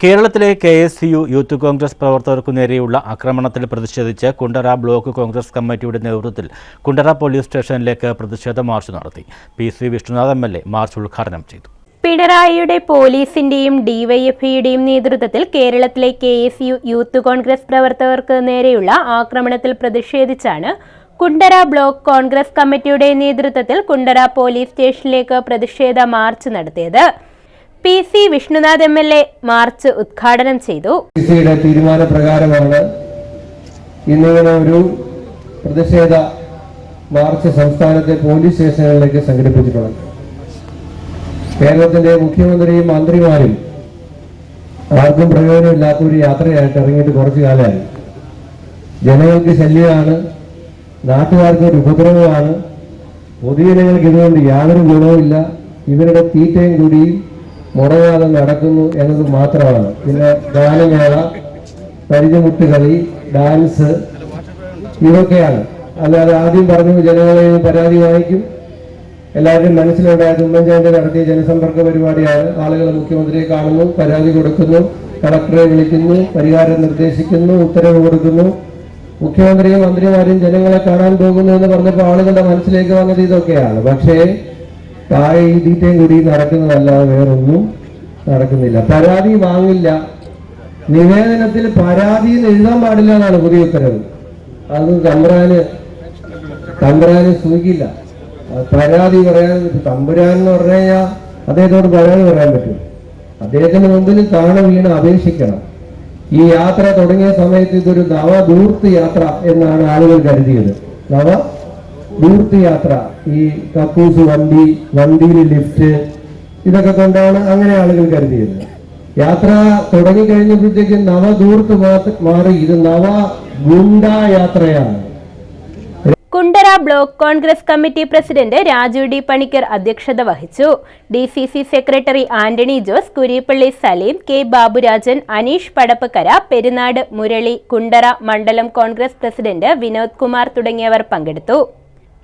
കേരളത്തിലെ K S U youth Congress പ്രവർത്തകർക്കു നേരെയുള്ള ആക്രമണത്തിൽ പ്രതിഷേധിച്ച് കുണ്ടറ ബ്ലോക്ക് കോൺഗ്രസ് കമ്മിറ്റിയുടെ നേതൃത്വത്തിൽ കുണ്ടറ പോലീസ് സ്റ്റേഷനിലേക്ക് പ്രതിഷേധ മാർച്ച് നടത്തി. P C Vishnunath M L A march ഉദ്ഘാടനം ചെയ്തു. പിണറായിയുടെ പോലീസിന്റെയും ഡിവൈഎഫ്ഐയുടെയും നേതൃത്വത്തിൽ കേരളത്തിലെ K S U youth Congress പ്രവർത്തകർക്ക് നേരെയുള്ള ആക്രമണത്തിൽ പ്രതിഷേധിച്ചാണ് കുണ്ടറ ബ്ലോക്ക് കോൺഗ്രസ് കമ്മിറ്റിയുടെ നേതൃത്വത്തിൽ കുണ്ടറ പോലീസ് സ്റ്റേഷനിലേക്ക് പ്രതിഷേധ മാർച്ച് നടത്തിയത്. P C Vishnunath M L A march ഉദ്ഘാടനം ചെയ്തു. തീരുമാനപ്രകാരമാണ് ഇന്നിങ്ങനെ ഒരു പ്രതിഷേധ മാർച്ച് സംസ്ഥാനത്തെ പോലീസ് സ്റ്റേഷനുകളിലേക്ക് സംഘടിപ്പിച്ചിട്ടുള്ളത്. കേരളത്തിന്റെ മുഖ്യമന്ത്രിയും മന്ത്രിമാരും ആർക്കും പ്രയോജനമില്ലാത്ത ഒരു യാത്രയായിട്ട് ഇറങ്ങിയിട്ട് കുറച്ചു കാലമായി. ജനങ്ങൾക്ക് ശല്യമാണ് നാട്ടുകാർക്ക് ഒരു ഉപദ്രവമാണ് പൊതുജനങ്ങൾക്ക് ഇതുകൊണ്ട് യാതൊരു ഗുണവുമില്ല. ഇവരുടെ തീറ്റയും കൂടിയും മുടങ്ങാതെ നടക്കുന്നു എന്നത് മാത്രമാണ്. പിന്നെ ഗാനമേള പരിചമുട്ടുകളി ഡാൻസ് ഇതൊക്കെയാണ്. അല്ലാതെ ആദ്യം പറഞ്ഞു ജനങ്ങളെ പരാതി വായിക്കും. എല്ലാവരും മനസ്സിലുണ്ടായത് ഉമ്മൻചാണ്ടി നടത്തിയ ജനസമ്പർക്ക പരിപാടിയാണ് ആളുകൾ മുഖ്യമന്ത്രിയെ കാണുന്നു പരാതി കൊടുക്കുന്നു കളക്ടറെ വിളിക്കുന്നു പരിഹാരം നിർദ്ദേശിക്കുന്നു ഉത്തരവ് കൊടുക്കുന്നു. മുഖ്യമന്ത്രിയും മന്ത്രിമാരും ജനങ്ങളെ കാണാൻ പോകുന്നു എന്ന് പറഞ്ഞപ്പോൾ ആളുകളുടെ മനസ്സിലേക്ക് വന്നത് ഇതൊക്കെയാണ്. പക്ഷേ താഴെ തീറ്റയും കൂടി നടക്കുന്നതല്ലാതെ വേറൊന്നും നടക്കുന്നില്ല. പരാതി വാങ്ങില്ല. നിവേദനത്തിൽ പരാതി എഴുതാൻ പാടില്ല എന്നാണ് പുതിയ ഉത്തരവ്. അത് തമ്പ്രാന് തമ്പുരാന് സൂചിക്കില്ല. പരാതി പറയാൻ തമ്പുരാൻ എന്ന് പറഞ്ഞു കഴിഞ്ഞാൽ അദ്ദേഹത്തോട് പരാതി പറയാൻ പറ്റും. അദ്ദേഹത്തിന് മുമ്പിൽ താണ വീണ് അപേക്ഷിക്കണം. ഈ യാത്ര തുടങ്ങിയ സമയത്ത് ഇതൊരു നവദൂർത്ത് യാത്ര എന്നാണ് ആളുകൾ കരുതിയത്. നവ ദൂർത്ത് യാത്ര ഈ കക്കൂസ് വണ്ടി വണ്ടിയിൽ ലിഫ്റ്റ് ഇതൊക്കെ കൊണ്ടാണ് അങ്ങനെ ആളുകൾ കരുതിയത്. യാത്ര തുടങ്ങി കഴിഞ്ഞപ്പോഴത്തേക്ക് നവദൂർത്ത് മാറി. ഇത് നവ ഗുണ്ട യാത്രയാണ്. Kundara block Congress committee president Raju D Panicker അധ്യക്ഷത വഹിച്ചു. D C C secretary Antony Jose Kurippally Saleem K Baburajan Aneesh Padappakkara Perunad Murali Kundara മണ്ഡലം കോൺഗ്രസ് പ്രസിഡന്റ് വിനോദ് കുമാർ തുടങ്ങിയവർ പങ്കെടുത്തു.